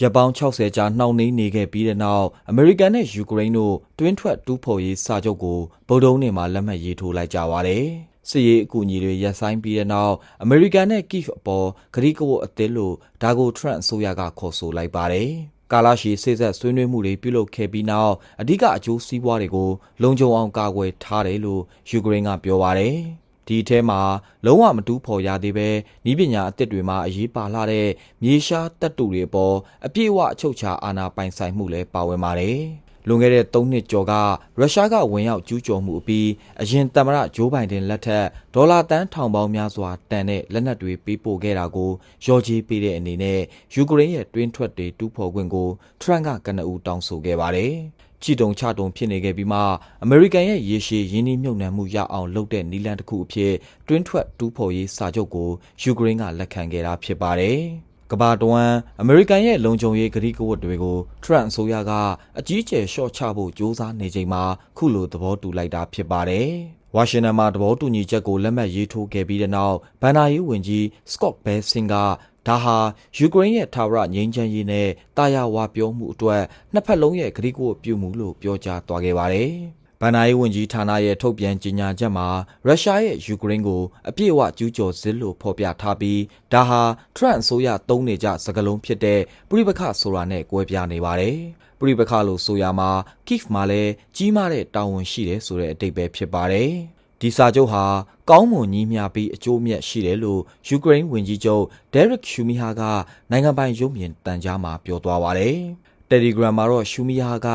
ရက်ပေါင်း60ကြာနှောင့်နှေးနေခဲ့ပြီးတဲ့နောက်အမေရိကန်နဲ့ယူကရိန်းတို့တွင်းထွက်တူးဖော်ရေးစာချုပ်ကိုဗုဒ္ဓဦးနေ့မှာလက်မှတ်ရေးထိုးလိုက်ကြပါတယ်။စစ်ရေးအကူအညီတွေရပ်ဆိုင်းပြီးတဲ့နောက်အမေရိကန်နဲ့ကိဗ်အပေါ်ဂရိကဝတ်အသစ်လို့ဒါကိုထရန့်အစိုးရကခေါ်ဆိုလိုက်ပါတယ်။ကာလာရှီစိတ်ဆက်ဆွေးနွေးမှုတွေပြုလုပ်ခဲ့ပြီးနောက်အဓိကအကျိုးစီးပွားတွေကိုလုံခြုံအောင်ကာကွယ်ထားတယ်လို့ယူကရိန်းကပြောပါတယ်။ ဒီအထဲမှာလုံးဝမတူးဖော်ရသေးပဲဤပညာအသစ်တွေမှာအရေးပါလာတဲ့မြေရှားတပ်တူတွေအပေါ်အပြည့်အဝအချုပ်ချာအာဏာပိုင်ဆိုင်မှုလည်းပါဝင်ပါတယ်။ လွန်ခဲ့တဲ့၃နှစ်ကျော်ကရုရှားကဝင်ရောက်ကျူးကျော်မှုအပြီးအရင်သမ္မတဂျိုးဘိုင်ဒန်လက်ထက်ဒေါ်လာတန်းထောင်ပေါင်းများစွာတန်တဲ့လက်နက်တွေပေးပို့ခဲ့တာကိုရော်ကြီးပေးတဲ့အနေနဲ့ယူကရိန်းရဲ့တွင်းထွက်တွေတူးဖော်ခွင့်ကိုထရန့်ကကနအူတောင်းဆိုခဲ့ပါတယ်။ချီတုံချတုံဖြစ်နေခဲ့ပြီးမှအမေရိကန်ရဲ့ရေရှည်ရင်းနှီးမြှုပ်နှံမှုရအောင်လုပ်တဲ့နီလန်တစ်ခုအဖြစ်တွင်းထွက်တူးဖော်ရေးစာချုပ်ကိုယူကရိန်းကလက်ခံခဲ့တာဖြစ်ပါတယ်။ ကဘာတဝမ်အမေရိကန်ရဲ့လုံခြုံရေးဂရိကဝတ်တွေကိုထရန့်အစိုးရကအကြီးအကျယ်ရှော့ချဖို့ကြိုးစားနေချိန်မှာခုလိုသဘောတူလိုက်တာဖြစ်ပါတယ်။ဝါရှင်တန်မှာသဘောတူညီချက်ကိုလက်မှတ်ရေးထိုးခဲ့ပြီးတဲ့နောက်ဘန်နာရေးဝန်ကြီးစကော့ဘဲဆင်ကဒါဟာယူကရိန်းရဲ့ထာဝရငြိမ်းချမ်းရေးနဲ့တာယာဝါပြောမှုအတွက်နှစ်ဖက်လုံးရဲ့ဂရိကိုပြုမှုလို့ပြောကြားသွားခဲ့ပါတယ်။ ဗန်နာရေးဝန်ကြီးဌာနရဲ့ထုတ်ပြန်ကြေညာချက်မှာရုရှားရဲ့ယူကရိန်းကိုအပြည့်အဝကျူးကျော်စစ်လို့ဖော်ပြထားပြီးဒါဟာထရန့်အစိုးရသုံးနေကြစကလုံးဖြစ်တဲ့ပြိပခဆိုတာနဲ့ကွဲပြားနေပါတယ်။ပြိပခလို့ဆိုရမှာကိဗ်မှာလည်းကြီးမားတဲ့တာဝန်ရှိတယ်ဆိုတဲ့အတိတ်ပဲဖြစ်ပါတယ်။ဒီစာချုပ်ဟာကောင်းမွန်ညီးမျှပြီးအကျိုးမြတ်ရှိတယ်လို့ယူကရိန်းဝန်ကြီးချုပ်ဒဲရက်ရှူမီဟာကနိုင်ငံပိုင်ရုပ်မြင်တန်ကြားမှာပြောသွားပါတယ်။ Telegram မှာတော့ရှူမီဟာက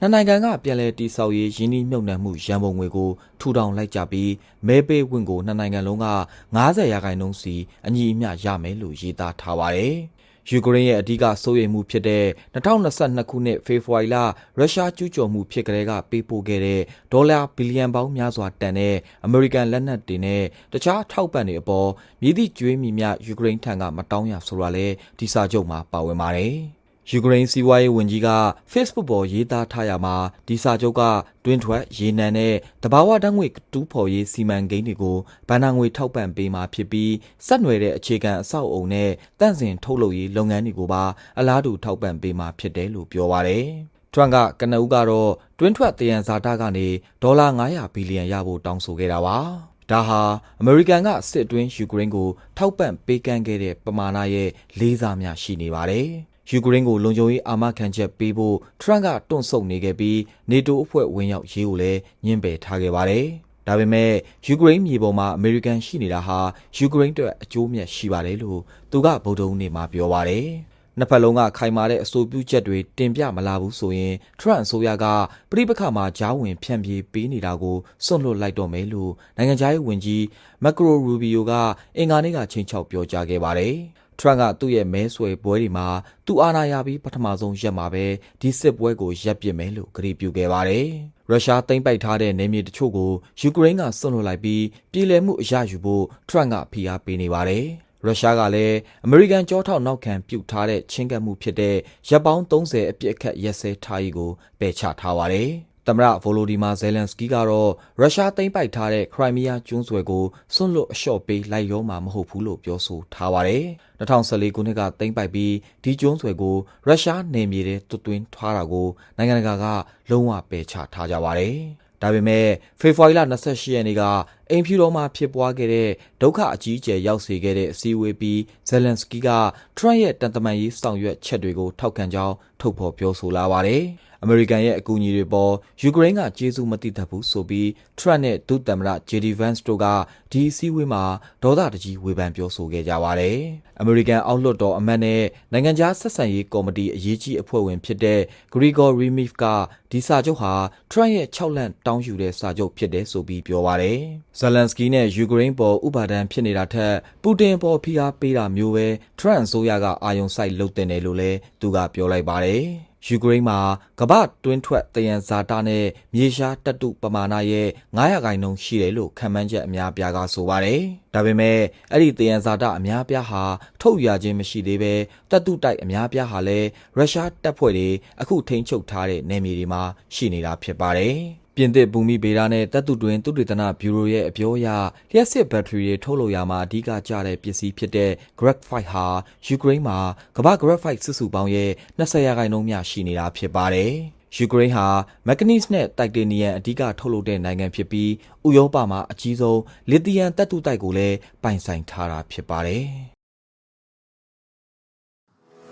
နှစ်နိုင်ငံကပြန်လည်တည်ဆောက်ရေးရင်းနှီးမြှုပ်နှံမှုရန်ပုံငွေကိုထူထောင်လိုက်ကြပြီးမဲပေးဝင်ကိုနှစ်နိုင်ငံလုံးက90ရာခိုင်နှုန်းစီအညီအမျှရမယ်လို့ရေးသားထားပါတယ်။ယူကရိန်းရဲ့အဓိကစိုးရိမ်မှုဖြစ်တဲ့2022ခုနှစ်ဖေဖော်ဝါရီလရုရှားကျူးကျော်မှုဖြစ်ကလေးကပေးပို့ခဲ့တဲ့ဒေါ်လာဘီလီယံပေါင်းများစွာတန်တဲ့အမေရိကန်လက်နက်တွေနဲ့တခြားထောက်ပံ့တွေအပေါ်မြည်သည့်ကြွေးမြီများယူကရိန်းထံကမတောင်းရဆိုတာလဲဒီစာချုပ်မှာပါဝင်ပါတယ်။ ယူကရိန်းစီးပွားရေးဝန်ကြီးက Facebook ပေါ်ရေးသားထားရမှာဒီစာချုပ်ကတွင်းထွက်ရေနံနဲ့တဘာဝဓာတ်ငွေတူးဖော်ရေးစီမံကိန်းတွေကိုဗန်နာငွေထောက်ပံ့ပေးမှာဖြစ်ပြီးစက်နွယ်တဲ့အခြေခံအဆောက်အုံနဲ့တန့်စင်ထုတ်လုပ်ရေးလုပ်ငန်းတွေကိုပါအလားတူထောက်ပံ့ပေးမှာဖြစ်တယ်လို့ပြောပါရယ်။ထွန်းကကနဦးကတော့တွင်းထွက်တယံဇာတာကနေဒေါ်လာ900ဘီလီယံရဖို့တောင်းဆိုခဲ့တာပါ။ဒါဟာအမေရိကန်ကစစ်အတွင်းယူကရိန်းကိုထောက်ပံ့ပေးကမ်းခဲ့တဲ့ပမာဏရဲ့လေးစားများရှိနေပါတယ်။ ယူကရိန်းကိုလုံခြုံရေးအာမခံချက်ပေးဖို့ထရန့်ကတွန့်ဆုတ်နေခဲ့ပြီးနေတိုးအဖွဲ့ဝင်ရောက်ရေးကိုလည်းညှင်းပယ်ထားခဲ့ပါတယ်။ဒါပေမဲ့ယူကရိန်းမြေပေါ်မှာအမေရိကန်ရှိနေတာဟာယူကရိန်းအတွက်အကျိုးမြတ်ရှိပါတယ်လို့သူကဗုဒ္ဓဦးနေ့မှာပြောပါတယ်။နှစ်ဖက်လုံးကခိုင်မာတဲ့အဆိုပြုချက်တွေတင်ပြမလာဘူးဆိုရင်ထရန့်အစိုးရကပြိပခါမှာဂျားဝင်ဖြန့်ပြေးပေးနေတာကိုစွန့်လွတ်လိုက်တော့မယ်လို့နိုင်ငံခြားရေးဝန်ကြီးမက်ခရိုရူဘီယိုကအင်္ဂါနေ့ကချိန်ချောက်ပြောကြားခဲ့ပါတယ်။ ထရန့်ကသူ့ရဲ့မဲဆွယ်ပွဲတွေမှာသူအာဏာရပြီးပထမဆုံးရက်မှာပဲဒီစစ်ပွဲကိုရပ်ပစ်မယ်လို့ကြေပြုခဲ့ပါတယ်။ရုရှားသိမ်းပိုက်ထားတဲ့နေမြေတချို့ကိုယူကရိန်းကဆွန့်လွတ်လိုက်ပြီးပြည်လည်မှုအရယူဖို့ထရန့်ကဖိအားပေးနေပါတယ်။ရုရှားကလည်းအမေရိကန်ကြောထောက်နောက်ခံပြုတ်ထားတဲ့ချင်းကပ်မှုဖြစ်တဲ့ရပ်ပေါင်း30အပြစ်အခတ်ရက်စဲထားရေးကိုပယ်ချထားပါတယ်။ သမ္မတဗိုလိုဒီမာဇယ်လန်စကီကတော့ရုရှားသိမ်းပိုက်ထားတဲ့ခရိုင်းမီးယားကျွန်းဆွယ်ကိုစွန့်လွတ်အလျှော့ပေးလိုက်ရောမှာမဟုတ်ဘူးလို့ပြောဆိုထားပါတယ်။2014ခုနှစ်ကသိမ်းပိုက်ပြီးဒီကျွန်းဆွယ်ကိုရုရှားနယ်မြေထဲတွတ်သွင်းထားတာကိုနိုင်ငံတကာကလုံးဝပယ်ချထားကြပါတယ်။ဒါပေမဲ့ဖေဖော်ဝါရီလ28ရက်နေ့ကအိမ်ဖြူတော်မှာဖြစ်ပွားခဲ့တဲ့ဒုက္ခအကြီးအကျယ်ရောက်စေခဲ့တဲ့အစည်းအဝေးပြီးဇယ်လန်စကီကထရန့်ရဲ့တန်တမာရေးဆောင်ရွက်ချက်တွေကိုထောက်ခံကြောင်းထုတ်ဖော်ပြောဆိုလာပါတယ်။ အမေရိကန်ရဲ့အကူအညီတွေပေါ်ယူကရိန်းကကျေးဇူးမသိတတ်ဘူးဆိုပြီးထရန့်နဲ့ဒုသမ္မတဂျေဒီဗန်စ်တို့ကဒီအစည်းအဝေးမှာဒေါသတကြီးဝေဖန်ပြောဆိုခဲ့ကြပါတယ်။အမေရိကန်အောက်လွှတ်တော်အမတ်နဲ့နိုင်ငံခြားဆက်ဆံရေးကော်မတီအရေးကြီးအဖွဲ့ဝင်ဖြစ်တဲ့ဂရီဂေါ်ရီမီဖ်ကဒီစာချုပ်ဟာထရန့်ရဲ့6လန့်တောင်းယူတဲ့စာချုပ်ဖြစ်တယ်ဆိုပြီးပြောပါတယ်။ဇလန်စကီနဲ့ယူကရိန်းပေါ်ဥပါဒံဖြစ်နေတာထက်ပူတင်ပေါ်ဖိအားပေးတာမျိုးပဲထရန့်အစိုးရကအာယုံစိုက်လုပ်တင်တယ်လို့လည်းသူကပြောလိုက်ပါတယ်။ ယူကရိန်းမှာကမ္ဘာတွင်းထွက်တယံဇာတာနဲ့မြေရှားတပ်တုပမာဏရဲ့900ခိုင်နှုန်းရှိတယ်လို့ခန့်မှန်းချက်အများပြားကဆိုပါတယ်။ဒါပေမဲ့အဲ့ဒီတယံဇာတာအများပြားဟာထုတ်ရခြင်းမရှိသေးပဲတပ်တုတိုက်အများပြားဟာလည်းရုရှားတပ်ဖွဲ့တွေအခုထိန်းချုပ်ထားတဲ့နယ်မြေတွေမှာရှိနေတာဖြစ်ပါတယ်။ ပြင်သစ်ဘူမိဗေဒနဲ့တပ်တုတွင်သုတေသနဘျူရိုရဲ့အပြောအရလျှက်စစ်ဘက်ထရီတွေထုတ်လုပ်ရာမှာအဓိကကျတဲ့ပစ္စည်းဖြစ်တဲ့ graphite ဟာယူကရိန်းမှာကမ္ဘာ graphite စုစုပေါင်းရဲ့20ရာခိုင်နှုန်းမျှရှိနေတာဖြစ်ပါတယ်။ယူကရိန်းဟာမက်ဂနီစ်နဲ့တိုက်တေနီယမ်အဓိကထုတ်လုပ်တဲ့နိုင်ငံဖြစ်ပြီးဥရောပမှာအကြီးဆုံးလစ်သီယမ်တပ်တုတိုက်ကိုလည်းပိုင်ဆိုင်ထားတာဖြစ်ပါတယ်။